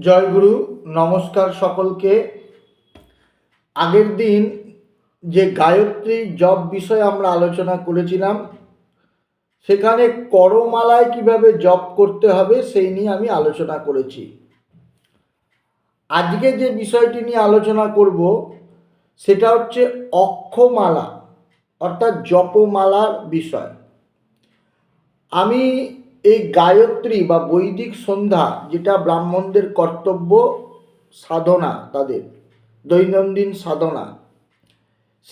জয়গুরু নমস্কার সকলকে। আগের দিন যে গায়ত্রী জপ বিষয়ে আমরা আলোচনা করেছিলাম, সেখানে করমালায় কীভাবে জপ করতে হবে সেই নিয়ে আমি আলোচনা করেছি। আজকে যে বিষয়টি নিয়ে আলোচনা করব, সেটা হচ্ছে অক্ষমালা, অর্থাৎ জপমালার বিষয়। আমি এই গায়ত্রী বা বৈদিক সন্ধ্যা যেটা ব্রাহ্মণদের কর্তব্য, সাধনা তাদের, দৈনন্দিন সাধনা।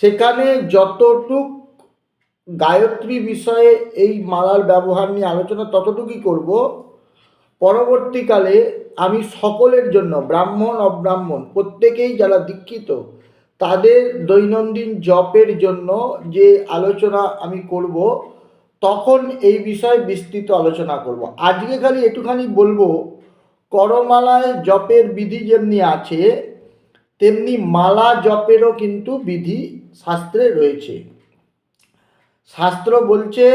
সেখানে যতটুক গায়ত্রী বিষয়ে এই মালার ব্যবহার নিয়ে আলোচনা, ততটুকুই করব। পরবর্তীকালে আমি সকলের জন্য, ব্রাহ্মণ, অব্রাহ্মণ, প্রত্যেকেই যারা দীক্ষিত, তাদের দৈনন্দিন জপের জন্য যে আলোচনা আমি করব তখন এই বিষয়ে বিস্তৃত আলোচনা করব। আজকে খালি একটুখানি বলব, করমালায় জপের বিধি যেমনি আছে, তেমনি মালা জপেরও কিন্তু বিধি শাস্ত্রে রয়েছে। শাস্ত্র বলছে,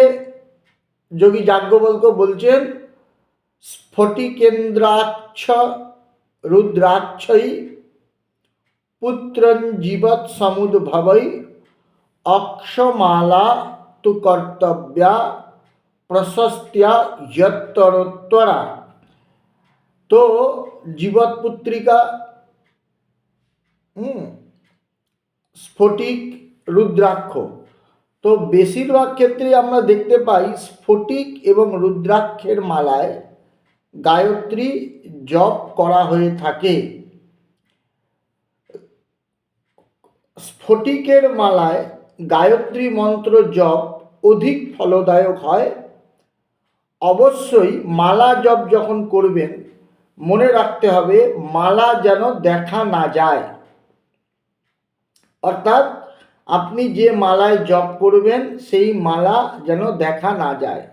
যোগী যাজ্ঞবল্ক বলছেন স্ফটিকেন্দ্রাক্ষ রুদ্রাক্ষই পুত্রন জীবৎ সমুদ্ভবৈ অক্ষমালা তু কর্তব্যা প্রশস্ত্যা যত্তরোত্তরা তো জীবৎ পুত্রিকা স্ফটিক রুদ্রাক্ষ তো বেশিরভাগ ক্ষেত্রে আমরা দেখতে পাই স্ফটিক এবং রুদ্রাক্ষের মালায় গায়ত্রী জপ করা হয়ে থাকে স্ফটিকের মালায় গায়ত্রী মন্ত্র জপ অধিক ফলদায়ক হয়। অবশ্যই মালা জপ যখন করবেন, মনে রাখতে হবে মালা যেন দেখা না যায়। অর্থাৎ আপনি যে মালায় জপ করবেন, সেই মালা যেন দেখা না যায়।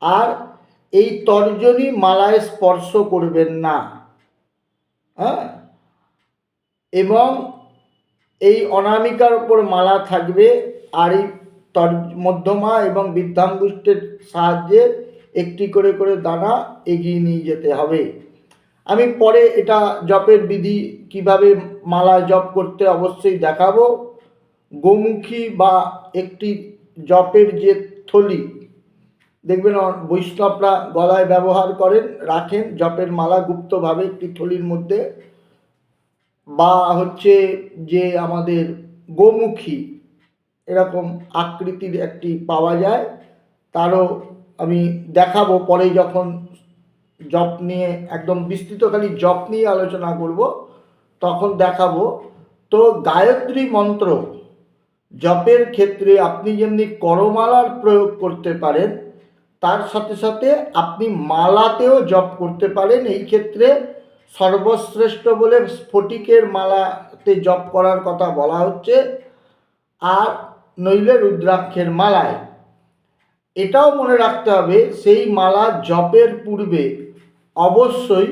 আর এই তর্জনী মালায় স্পর্শ করবেন না। হ্যাঁ? এবং অনামিকার উপর মালা থাকবে আর এই তর, মধ্যমা এবং বৃদ্ধাঙ্গুষ্ঠের সাহায্যে একটি করে করে দানা এগিয়ে নিয়ে যেতে হবে। আমি পরে এটা জপের বিধি কীভাবে মালা জপ করতে অবশ্যই দেখাবো। গোমুখী বা একটি জপের যে থলি, দেখবেন বৈষ্ণবরা গলায় ব্যবহার করেন, রাখেন, জপের মালা গুপ্তভাবে একটি থলির মধ্যে বা হচ্ছে যে আমাদের গোমুখী এরকম আকৃতির একটি পাওয়া যায়, তারও আমি দেখাবো। পরে যখন জপ নিয়ে, একদম বিস্তৃত খালি জপ নিয়ে আলোচনা করব, তখন দেখাবো। তো গায়ত্রী মন্ত্র, জপের ক্ষেত্রে আপনি যেমনি করমালার প্রয়োগ করতে পারেন, তার সাথে সাথে আপনি মালাতেও জপ করতে পারেন। এই ক্ষেত্রে সর্বশ্রেষ্ঠ বলে স্ফটিকের মালাতে জপ করার কথা বলা হচ্ছে, আর নইলে রুদ্রাক্ষের মালায়। এটাও মনে রাখতে হবে, সেই মালা জপের পূর্বে অবশ্যই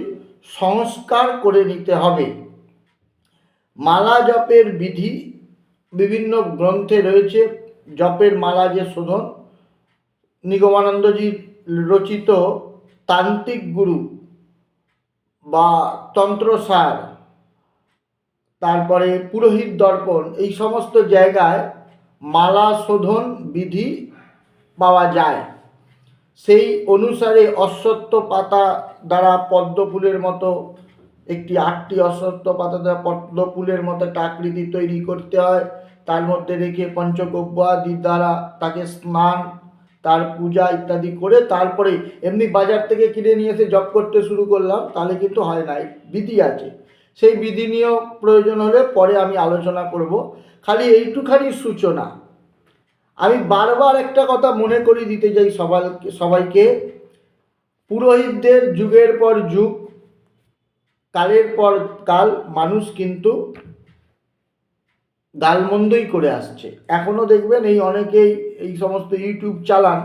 সংস্কার করে নিতে হবে। মালা জপের বিধি বিভিন্ন গ্রন্থে রয়েছে, জপের মালা যে শোধন। নিগমানন্দজির রচিত তান্ত্রিক গুরু বা তন্ত্রসার তারপরে পুরোহিত দর্পণ, এই সমস্ত জায়গায় মালা শোধন বিধি পাওয়া যায়। সেই অনুসারে অশ্বত্থ পাতা দ্বারা পদ্ম ফুলের মতো একটি আটটি অশ্বত্থ পাতা দ্বারা পদ্ম ফুলের মতো একটা আকৃতি তৈরি করতে হয়। তার মধ্যে রেখে পঞ্চগব্য আদি দ্বারা তাকে স্নান তার পূজা ইত্যাদি করে তারপরে এমনি বাজার থেকে কিনে নিয়ে এসে জব করতে শুরু করলাম, তাহলে কিন্তু হয় না বিধি আছে। সেই বিধি নিয়েও প্রয়োজন হলে পরে আমি আলোচনা করব। খালি এইটুখানি সূচনা। আমি বারবার একটা কথা মনে করিয়ে দিতে চাই সবাইকে সবাইকে। পুরোহিতদের যুগের পর যুগ, কালের পর কাল, মানুষ কিন্তু গালমন্দই করে আসছে। এখনও দেখবেন এই অনেকেই এই সমস্ত ইউটিউব চালান,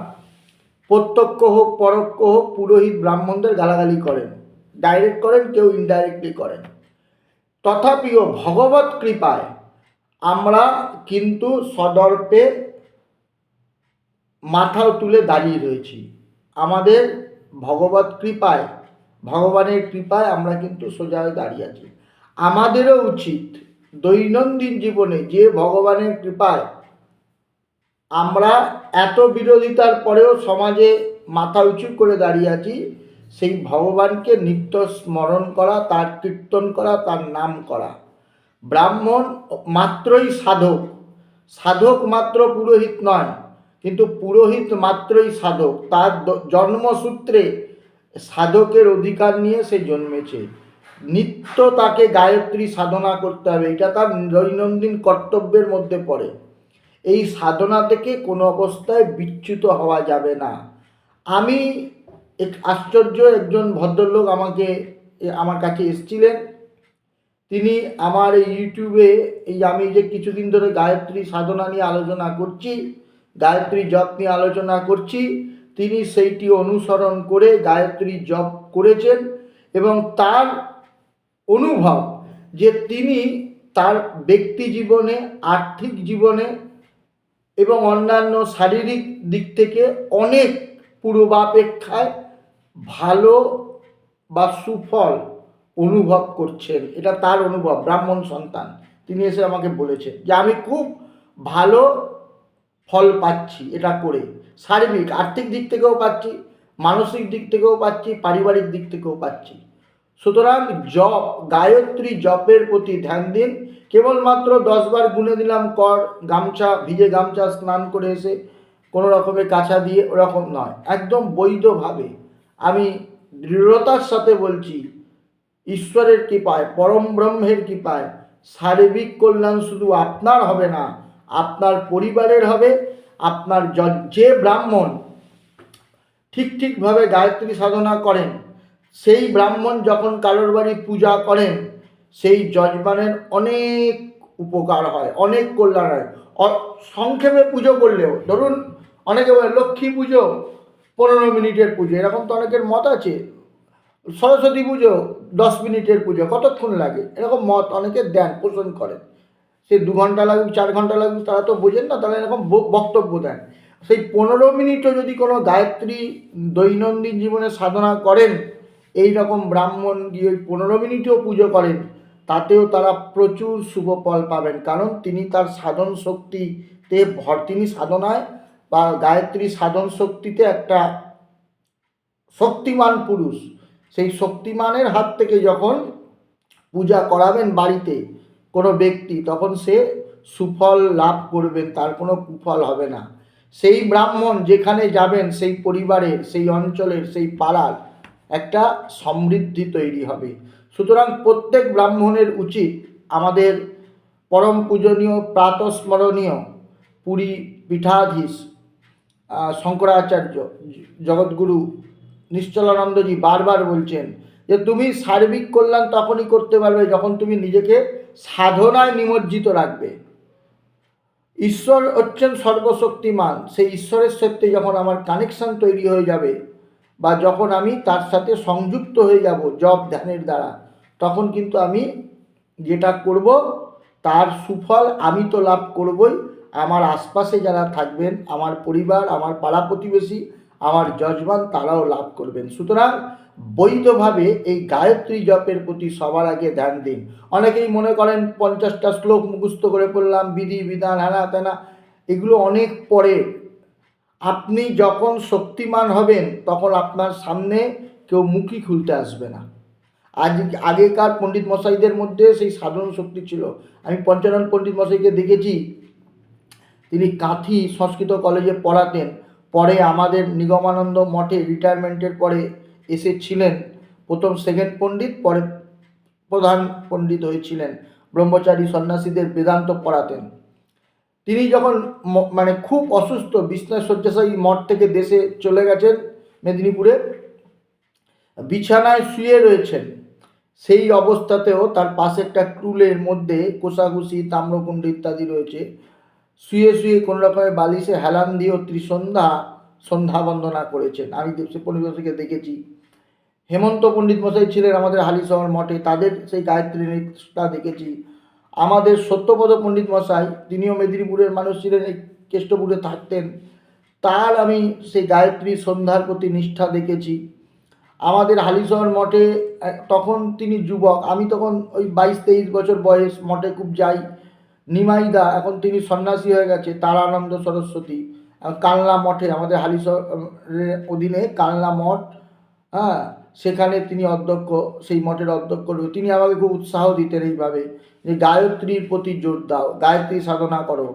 প্রত্যক্ষ হোক, পরোক্ষ হোক, পুরোহিত ব্রাহ্মণদের গালাগালি করেন। ডাইরেক্ট করেন, কেউ ইনডাইরেক্টলি করেন। তথাপিও ভগবত কৃপায় আমরা কিন্তু সদর্পে মাথাও তুলে দাঁড়িয়ে রয়েছি। আমাদের ভগবত কৃপায়, ভগবানের কৃপায় আমরা কিন্তু সোজা দাঁড়িয়ে আছি। আমাদেরও উচিত দৈনন্দিন জীবনে যে ভগবানের কৃপায় আমরা এত বিরোধিতার পরেও সমাজে মাথা উঁচু করে দাঁড়িয়ে আছি, সেই ভগবানকে নিত্য স্মরণ করা, তার কীর্তন করা, তার নাম করা। ব্রাহ্মণ মাত্রই সাধক। সাধক মাত্র পুরোহিত নয়, কিন্তু পুরোহিত মাত্রই সাধক। তার জন্মসূত্রে সাধকের অধিকার নিয়ে সে জন্মেছে। নিত্য তাকে গায়ত্রী সাধনা করতে হবে। এটা তার দৈনন্দিন কর্তব্যের মধ্যে পড়ে। এই সাধনা থেকে কোনো অবস্থায় বিচ্যুত হওয়া যাবে না। আমি এক আশ্চর্য একজন ভদ্রলোক আমাকে আমার কাছে এসেছিলেন। তিনি আমার এই ইউটিউবে এই আমি যে কিছুদিন ধরে গায়ত্রী সাধনা নিয়ে আলোচনা করছি, গায়ত্রী জপ নিয়ে আলোচনা করছি, তিনি সেইটি অনুসরণ করে গায়ত্রী জপ করেছেন এবং তার অনুভব যে তিনি তার ব্যক্তি জীবনে, আর্থিক জীবনে এবং অন্যান্য শারীরিক দিক থেকে অনেক পূর্বাপেক্ষায় ভালো বা সুফল অনুভব করছেন। এটা তার অনুভব, ব্রাহ্মণ সন্তান। তিনি এসে আমাকে বলেছেন যে, আমি খুব ভালো ফল পাচ্ছি এটা করে। শারীরিক, আর্থিক দিক থেকেও পাচ্ছি, মানসিক দিক থেকেও পাচ্ছি, পারিবারিক দিক থেকেও পাচ্ছি। সুতরাং জপ, গায়ত্রী জপের প্রতি ধ্যান দিন। কেবলমাত্র দশবার গুনে দিলাম কর, গামছা, ভিজে গামছা স্নান করে এসে কোনো রকমের কাছা দিয়ে ওরকম নয়, একদম বৈধভাবে। আমি দৃঢ়তার সাথে বলছি, ঈশ্বরের কৃপায়, পরম ব্রহ্মের কৃপায় সার্বিক কল্যাণ শুধু আপনার হবে না, আপনার পরিবারের হবে, আপনার যে ব্রাহ্মণ ঠিক ঠিকভাবে গায়ত্রী সাধনা করেন সেই ব্রাহ্মণ যখন কারোর বাড়ি পূজা করেন, সেই যজমানের অনেক উপকার হয়, অনেক কল্যাণ হয়। সংক্ষেপে পুজো করলেও, ধরুন অনেকে বলে লক্ষ্মী পুজো, পনেরো মিনিটের পুজো, এরকম তো অনেকের মত আছে। সরস্বতী পুজো, দশ মিনিটের পুজো, কতক্ষণ লাগে? এরকম মত অনেকে দেন, পোষণ করেন। সে দু ঘণ্টা লাগুক, চার ঘণ্টা লাগুক, তারা তো বোঝেন না, তারা এরকম বক্তব্য দেন। সেই পনেরো মিনিটও যদি কোনো গায়ত্রী দৈনন্দিন জীবনে সাধনা করেন এই রকম ব্রাহ্মণ গিয়ে পনেরো মিনিটেও পুজো করেন, তাতেও তারা প্রচুর শুভ ফল পাবেন। কারণ তিনি তার সাধন শক্তিতে ভর, তিনি সাধনায় বা গায়ত্রী সাধন শক্তিতে একটা শক্তিমান পুরুষ। সেই শক্তিমানের হাত থেকে যখন পূজা করাবেন বাড়িতে কোনো ব্যক্তি, তখন সে সুফল লাভ করবেন, তার কোনো কুফল হবে না। সেই ব্রাহ্মণ যেখানে যাবেন, সেই পরিবারের, সেই অঞ্চলের, সেই পাড়ার একটা সমৃদ্ধি তৈরি হবে। সুতরাং প্রত্যেক ব্রাহ্মণের উচিত আমাদের পরম পূজনীয়, প্রাতস্মরণীয় পুরী পীঠাধীশ শঙ্করাচার্য, জগৎগুরু নিশ্চলানন্দজি বারবার বলছেন যে, তুমি সার্বিক কল্যাণ তখনই করতে পারবে যখন তুমি নিজেকে সাধনায় নিমজ্জিত রাখবে। ঈশ্বর হচ্ছেন সর্বশক্তিমান। সেই ঈশ্বরের সাথে যখন আমার কানেকশন তৈরি হয়ে যাবে বা যখন আমি তার সাথে সংযুক্ত হয়ে যাব জব ধ্যানের দ্বারা, তখন কিন্তু আমি যেটা করব, তার সুফল আমি তো লাভ করবই। আমার আশপাশে যারা থাকবেন, আমার পরিবার, আমার পাড়া প্রতিবেশী, আমার যজমান, তারাও লাভ করবেন। সুতরাং বৈধভাবে এই গায়ত্রী জপের প্রতি সবার আগে ধ্যান দিন। অনেকেই মনে করেন পঞ্চাশটা শ্লোক মুখস্থ করে পড়লাম, বিধি, বিধান হ্যানা তেনা এগুলো অনেক পরে আপনি যখন শক্তিমান হবেন, তখন আপনার সামনে কেউ মুখি খুলতে আসবে না। আজ আগেকার পণ্ডিত মশাইদের মধ্যে সেই সাধারণ শক্তি ছিল। আমি পঞ্চানন পণ্ডিত মশাইকে দেখেছি, তিনি কাঁথি সংস্কৃত কলেজে পড়াতেন। পরে আমাদের নিগমানন্দ মঠে রিটায়ারমেন্টের পরে এসেছিলেন প্রথম সেকেন্ড পণ্ডিত, পরে প্রধান পণ্ডিত হয়েছিলেন। ব্রহ্মচারী সন্ন্যাসীদের বেদান্ত পড়াতেন। তিনি যখন মানে খুব অসুস্থ, বিছনায় শয্যাশায়ী মঠ থেকে দেশে চলে গেছেন মেদিনীপুরে, বিছানায় শুয়ে রয়েছেন। সেই অবস্থাতেও তার পাশে একটা টুলের মধ্যে কোষাঘুষি, তাম্রকুণ্ড ইত্যাদি রয়েছে। শুয়ে শুয়ে কোনো রকমের বালিশে হেলান দিয়েও ত্রিসন্ধ্যা, সন্ধ্যা বন্দনা করেছেন। আমি সে পরিবেশকে দেখেছি। হেমন্ত পণ্ডিত মশাই ছিলেন আমাদের হালিশহর মঠে, তাদের সেই গায়ত্রী নৃত্যটা দেখেছি। আমাদের সত্যপদ পণ্ডিত মশাই, তিনিও মেদিনীপুরের মানুষ ছিলেন, এই কেষ্টপুরে থাকতেন তার আমি সেই গায়ত্রী সন্ধ্যার প্রতি নিষ্ঠা দেখেছি। আমাদের হালিশহর মঠে তখন তিনি যুবক, আমি তখন ওই বাইশ তেইশ বছর বয়স মঠে খুব যাই। নিমাইদা, এখন তিনি সন্ন্যাসী হয়ে গেছে, তারানন্দ সরস্বতী। কালনা মঠে, আমাদের হালিশহরের অধীনে কালনা মঠ হ্যাঁ সেখানে তিনি অধ্যক্ষ, সেই মঠের অধ্যক্ষ তিনি আমাকে খুব উৎসাহ দিতেন এইভাবে যে গায়ত্রীর প্রতি জোর দাও, গায়ত্রী সাধনা করো।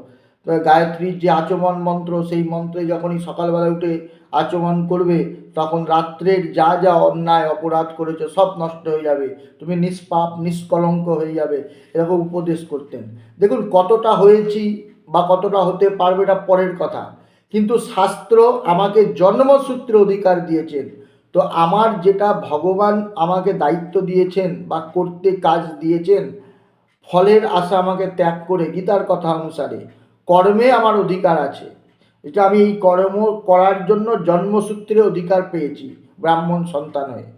গায়ত্রীর যে আচমন মন্ত্র, সেই মন্ত্রে যখনই সকালবেলা উঠে আচমন করবে, তখন রাত্রের যা যা অন্যায় অপরাধ করেছ সব নষ্ট হয়ে যাবে, তুমি নিষ্পাপ, নিষ্কলঙ্ক হয়ে যাবে, এরকম উপদেশ করতেন। দেখুন কতটা হয়েছি বা কতটা হতে পারবে এটা পরের কথা। কিন্তু শাস্ত্র আমাকে জন্মসূত্রে অধিকার দিয়েছেন। তো আমার যেটা ভগবান আমাকে দায়িত্ব দিয়েছেন বা করতে কাজ দিয়েছেন, ফলের আশা আমাকে ত্যাগ করে গীতার কথা অনুসারে কর্মে আমার অধিকার আছে। এটা আমি এই কর্ম করার জন্য জন্মসূত্রে অধিকার পেয়েছি, ব্রাহ্মণ সন্তান হয়ে।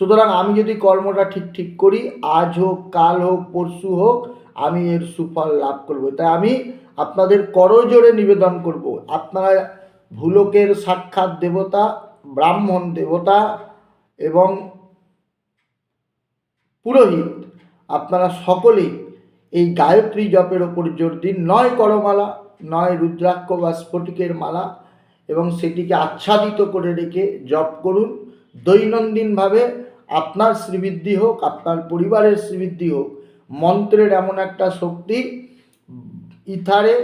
সুতরাং আমি যদি কর্মটা ঠিক ঠিক করি, আজ হোক, কাল হোক, পরশু হোক, আমি এর সুফল লাভ করব। তাই আমি আপনাদের করজোরে নিবেদন করব, আপনারা ভুলকের সাক্ষাৎ দেবতা ব্রাহ্মণ দেবতা এবং পুরোহিত, আপনারা সকলেই এই গায়ত্রী জপের ওপর জোর দিন। নয় করমালা, নয় রুদ্রাক্ষ বা স্ফটিকের মালা এবং সেটিকে আচ্ছাদিত করে রেখে জপ করুন। দৈনন্দিনভাবে আপনার শ্রীবৃদ্ধি হোক, আপনার পরিবারের শ্রীবৃদ্ধি হোক, মন্ত্রের এমন একটা শক্তি ইথারে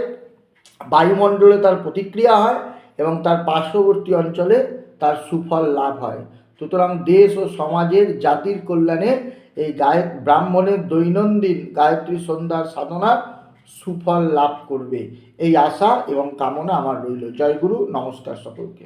বায়ুমণ্ডলে তার প্রতিক্রিয়া হয় এবং তার পার্শ্ববর্তী অঞ্চলে তার সুফল লাভ হয়। সুতরাং দেশ ও সমাজের জাতির কল্যাণে এই গায় ব্রাহ্মণের দৈনন্দিন গায়ত্রী সন্ধ্যার সাধনা সুফল লাভ করবে। এই আশা এবং কামনা আমার রইল। জয় গুরু, নমস্কার সকলকে।